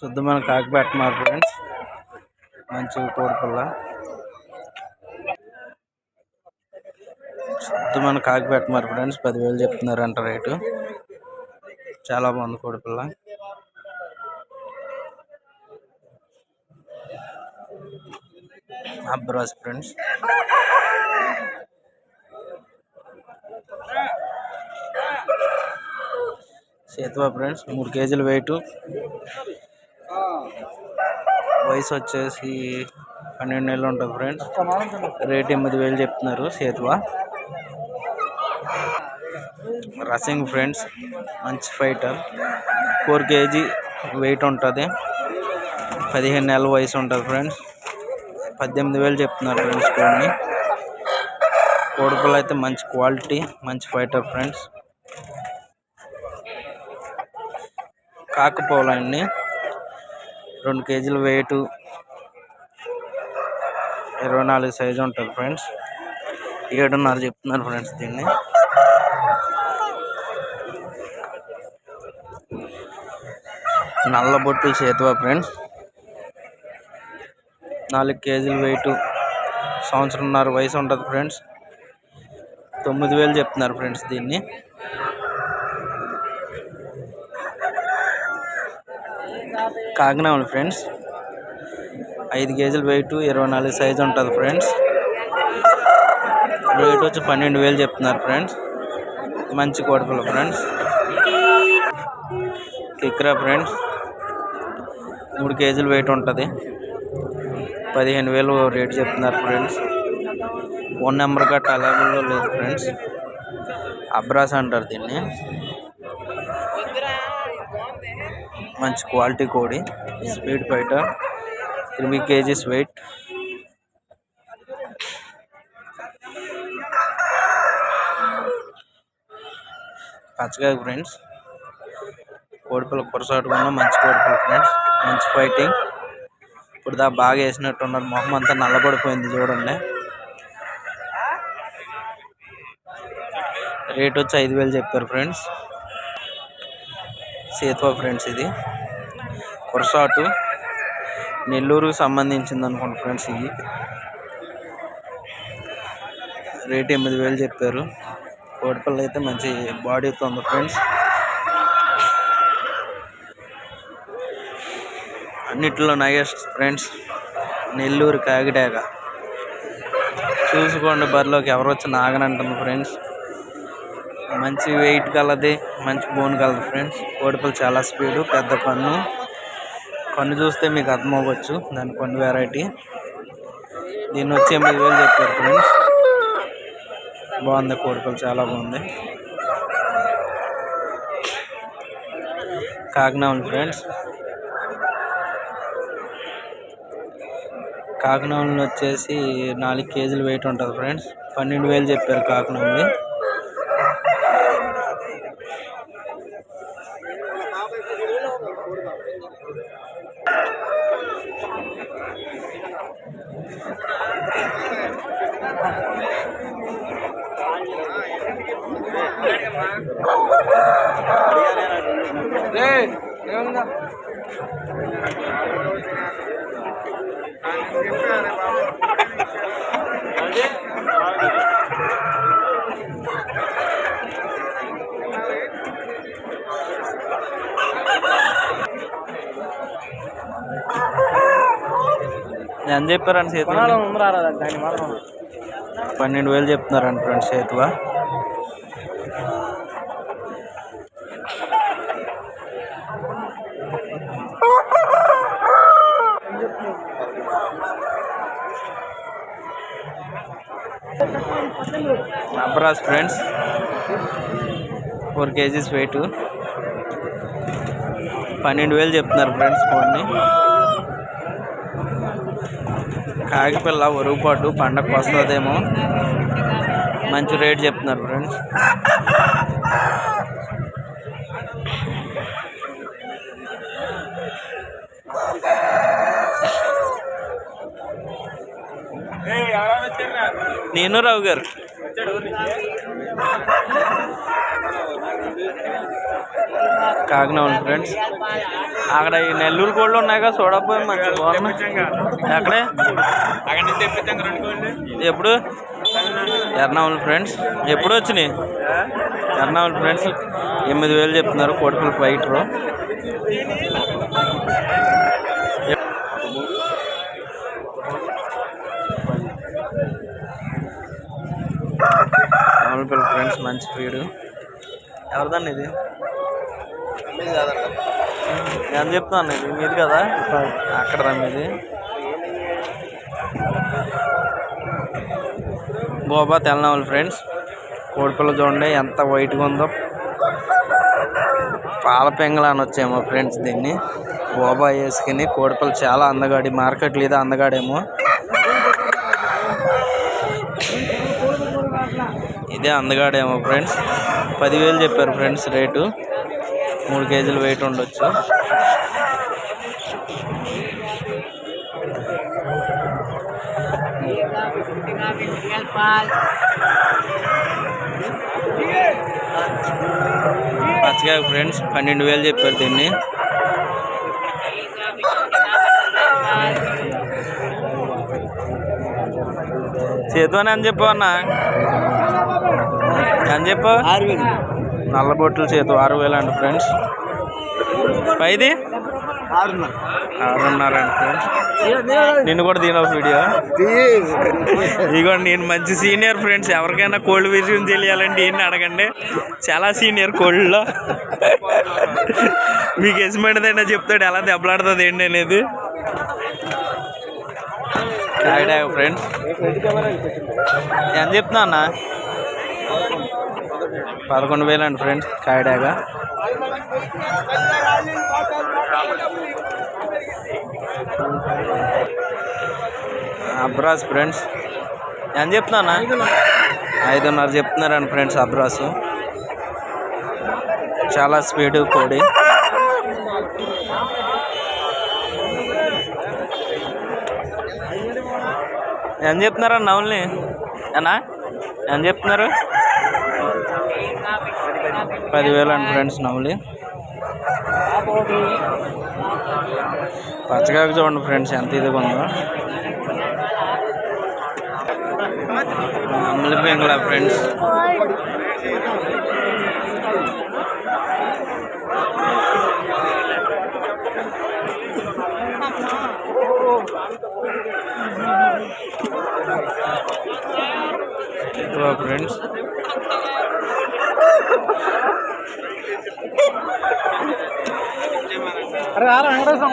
శుద్ధమైన కాకిపేట మార్ ఫ్రెండ్స్. మంచి కోడిపిల్ల. శుద్ధమైన కాకిపేట మార్ ఫ్రెండ్స్. పదివేలు చెప్తున్నారంట రేటు. చాలా బాగుంది కోడిపిల్ల. అబ్రాస్ ఫ్రెండ్స్. సేతువా ఫ్రెండ్స్ మూడు కేజీలు వెయిట్ వయసు వచ్చేసి పన్నెండు నెలలు ఉంటుంది ఫ్రెండ్స్. రేట్ ఎనిమిది వేలు చెప్తున్నారు సేతువా. రసింగ్ ఫ్రెండ్స్ మంచి ఫైటర్. ఫోర్ కేజీ వెయిట్ ఉంటుంది. పదిహేను నెలల వయసు ఉంటుంది ఫ్రెండ్స్. పద్దెనిమిది వేలు చెప్తున్నారు ఫ్రెండ్స్ కోడిని. కోడిపిల్ల అయితే మంచి క్వాలిటీ మంచి ఫైటర్ ఫ్రెండ్స్. కాకపోలండి రెండు కేజీల వెయిట్ ఇరవై నాలుగు సైజు ఉంటుంది ఫ్రెండ్స్ ఏడున్నర చెప్తున్నారు ఫ్రెండ్స్ దీన్ని. నల్ల బొట్టులు చేతువా ఫ్రెండ్స్ నాలుగు కేజీల వెయిట్ సంవత్సరంన్నర వయసు ఉంటుంది ఫ్రెండ్స్ తొమ్మిది వేలు చెప్తున్నారు ఫ్రెండ్స్ దీన్ని. కాకినాడ ఫ్రెండ్స్ ఐదు కేజీలు వెయిట్ ఇరవై నాలుగు సైజు ఉంటుంది ఫ్రెండ్స్ రేట్ వచ్చి పన్నెండు వేలు చెప్తున్నారు ఫ్రెండ్స్ మంచి కోడపలు ఫ్రెండ్స్ కిక్రా ఫ్రెండ్స్ మూడు కేజీలు వెయిట్ ఉంటుంది. పదిహేను వేలు రేట్ చెప్తున్నారు ఫ్రెండ్స్ ఫోన్ నెంబర్ గట్ట అవైలబుల్లో లేదు ఫ్రెండ్స్ అబ్రాస్ అంటారు దీన్ని. మంచి క్వాలిటీ కోడి. Speed fighter. Three KGs weight. పచ్చగా ఫ్రెండ్స్. కోడిపిల్ల కొరసాటుకున్నా మంచి కోడిపిల్ల ఫ్రెండ్స్. మంచి ఫైటింగ్. ఇప్పుడు దా బాగా వేసినట్టు ఉన్నారు మొహం అంతా నల్లబడిపోయింది చూడండి. రేట్ వచ్చి ఐదు వేలు చెప్పారు ఫ్రెండ్స్. సేతువ ఫ్రెండ్స్ ఇది. కురసాటు. నెల్లూరుకు సంబంధించింది అనుకోండి ఫ్రెండ్స్ ఇది. రేట్ ఎనిమిది వేలు చెప్పారు. కోడిపల్లి అయితే మంచి బాడీ ఉంది ఫ్రెండ్స్. అన్నిట్లో నైయెస్ట్ ఫ్రెండ్స్ నెల్లూరు కాకిడాక చూసుకోండి బరిలోకి ఎవరు వచ్చి నాగనంటుంది ఫ్రెండ్స్. మంచి వెయిట్ కలది మంచి బోన్ కలదు ఫ్రెండ్స్ కోడిపల్లి చాలా స్పీడు పెద్ద కన్ను. కన్ను చూస్తే మీకు అర్థం అవ్వచ్చు దాని కొన్ని వెరైటీ దీన్ని వచ్చి ఎనిమిది వేలు చెప్పారు ఫ్రెండ్స్ బాగుంది కోడిపల్లి చాలా బాగుంది. కాకినాడ ఫ్రెండ్స్ కాకినాడలో వచ్చేసి నాలుగు కేజీలు వెయిట్ ఉంటుంది ఫ్రెండ్స్ పన్నెండు వేలు చెప్పారు కాకినాడని ఏముందా చెప్పాను బాబు ఎంత చెప్పారండి సేతు పన్నెండు వేలు చెప్తున్నారండి ఫ్రెండ్స్ సేతువా అబ్రాస్ ఫ్రెండ్స్ ఫోర్ కేజీస్ వెయిట్. పన్నెండు వేలు చెప్తున్నారు ఫ్రెండ్స్ ఫోన్ని. కాకిపిల్ల ఒరుగుపాటు పండగకు వస్తుందేమో. మంచి రేట్ చెప్తున్నారు ఫ్రెండ్స్. నేను రావు గారు. కాకినాడ ఫ్రెండ్స్. అక్కడ ఈ నెల్లూరు కోళ్ళు ఉన్నాయి కదా చూడకపోయి మంచి బాగున్నాయి. ఎక్కడే? ఎప్పుడు? ఎర్నావులు ఫ్రెండ్స్. ఎప్పుడు వచ్చినాయి? ఎర్నావులు ఫ్రెండ్స్. ఎనిమిది వేలు చెప్తున్నారు కోడిపిల్ల ఫైటరు మామూలు పిల్ల ఫ్రెండ్స్ మంచి ఫీడు ఎవరిదండి ఇది? నేను చెప్తాను ఇది? మీది కదా? అక్కడ మీది. గోబా తెల్లనవల్ ఫ్రెండ్స్ కోడిపిల్ల చూడండి ఎంత వైట్గా ఉందో. పాల పెంగళ అనొచ్చేమో ఫ్రెండ్స్ దీన్ని. గోబా వేసుకుని కోడిపిల్ల చాలా అందగాడి మార్కెట్లో ఇదే అందగాడేమో. ఇదే అందగాడేమో ఫ్రెండ్స్. పదివేలు చెప్పారు ఫ్రెండ్స్ రేటు. మూడు కేజీలు వెయిట్ ఉండొచ్చు. పచ్చగా ఫ్రెండ్స్ పన్నెండు వేలు చెప్పారు దీన్ని. చేతువని అని చెప్పు అన్న. అని చెప్పు. ఆరు వేలు. నల్ల బొట్లు చేతు ఆరు వేలు అండి ఫ్రెండ్స్. పైది? ఆరున్నర. అండి ఫ్రెండ్స్. నిన్ను కూడా దీని వీడియో? ఇదిగోండి నేను మంచి సీనియర్ ఫ్రెండ్స్. ఎవరికైనా కోల్డ్ విషయం తెలియాలంటే ఈయన్ని అడగండి. చాలా సీనియర్ కోల్డ్లో. మీకు ఎస్మెంట్దైనా చెప్తాడు ఎలా దెబ్బలాడుతుంది ఏంటి అనేది. కాయడా ఫ్రెండ్స్ ఎంత చెప్తున్నా అన్న? పదకొండు వేలు అండి ఫ్రెండ్స్ కాయడాగా. అబ్రాస్ ఫ్రెండ్స్ ఎంత చెప్తున్నా ఐదున్నర చెప్తున్నారండి ఫ్రెండ్స్ అబ్రాసు. చాలా స్పీడ్ కోడి. ఎంత అన్న నవ్వుల్ని అన్నా ఎంత చెప్తున్నారు? పదివేలు అండి ఫ్రెండ్స్ నవ్వులి పచ్చగాకు చూడండి ఫ్రెండ్స్ ఎంత ఇదిగా ఉందో. నమ్మలి పెంగుల ఫ్రెండ్స్. ఫ్రెండ్స్ అరే ఆరు వెంకటేశ్వర